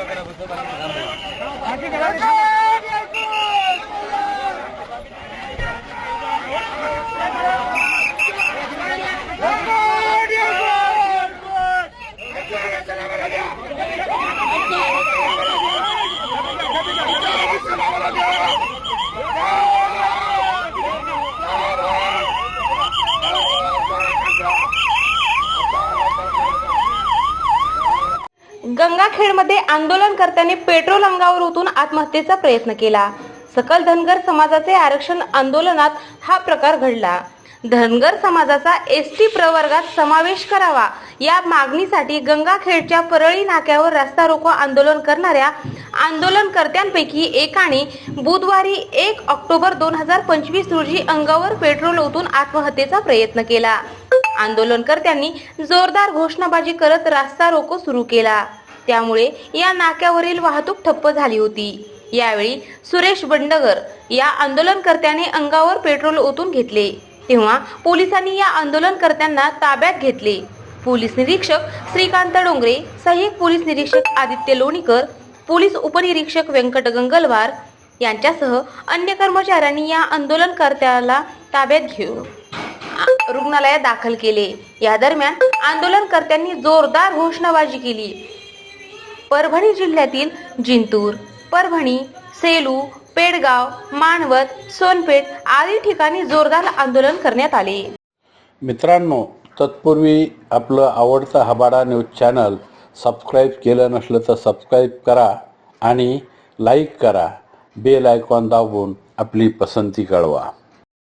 वगैरह गंगाखेडमध्ये आंदोलनकर्त्यांनी पेट्रोल अंगावर ओतून आत्महत्येचा प्रयत्न केला. सकल धनगर समाजाचे आरक्षण आंदोलनात हा प्रकार घडला. धनगर समाजाचा एस टी प्रवर्गात समावेश करावा या मागणीसाठी गंगाखेडच्या परळी नाक्यावर रस्ता रोको आंदोलन करणाऱ्या आंदोलनकर्त्यांपैकी एकाने बुधवारी एक ऑक्टोबर दोन हजार पंचवीस रोजी अंगावर पेट्रोल ओतून आत्महत्येचा प्रयत्न केला. आंदोलनकर्त्यांनी जोरदार घोषणाबाजी करत रास्ता रोको सुरू केला. त्यामुळे या नाक्यावरील वाहतूक ठप्प झाली होती. यावेळी सुरेश बंडगर या आंदोलनकर्त्याने अंगावर पेट्रोल ओतून घेतले. तेव्हा पोलिसांनी या आंदोलनकर्त्यांना ताब्यात घेतले. पोलीस निरीक्षक श्रीकांत डोंगरे सहाय्यक पोलीस निरीक्षक आदित्य लोणीकर पोलीस उपनिरीक्षक व्यंकट गंगलवार यांच्यासह अन्य कर्मचाऱ्यांनी या आंदोलनकर्त्याला ताब्यात घेऊन रुग्णालयात दाखल केले. या दरम्यान आंदोलनकर्त्यांनी जोरदार घोषणाबाजी केली. परभणी जिल्ह्यातील जिंतूर परभणी सेलू पेडगाव मानवत सोनपेठ आदी ठिकाणी जोरदार आंदोलन करण्यात आले. मित्रांनो तत्पूर्वी आपलं आवडतं हबाडा न्यूज चॅनल सबस्क्राईब केलं नसलं तर सबस्क्राईब करा आणि लाईक करा. बेल आयकॉन दाबून आपली पसंती कळवा.